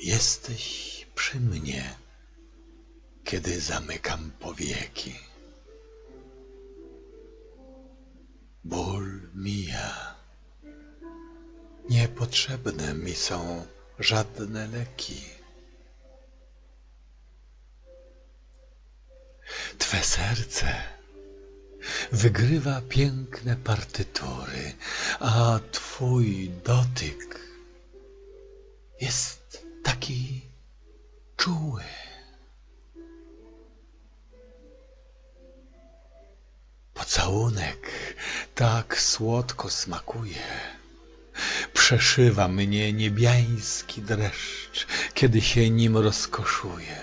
Jesteś przy mnie, kiedy zamykam powieki. Ból mija. Niepotrzebne mi są żadne leki. Twe serce wygrywa piękne partytury, a twój dotyk jest czuły. Pocałunek tak słodko smakuje. Przeszywa mnie niebiański dreszcz, kiedy się nim rozkoszuję.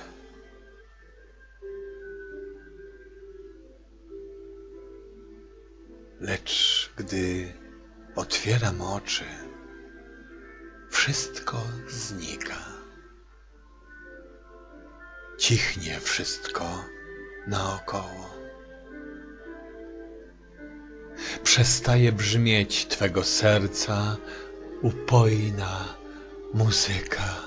Lecz gdy otwieram oczy, wszystko znika. Cichnie wszystko naokoło. Przestaje brzmieć Twego serca upojna muzyka.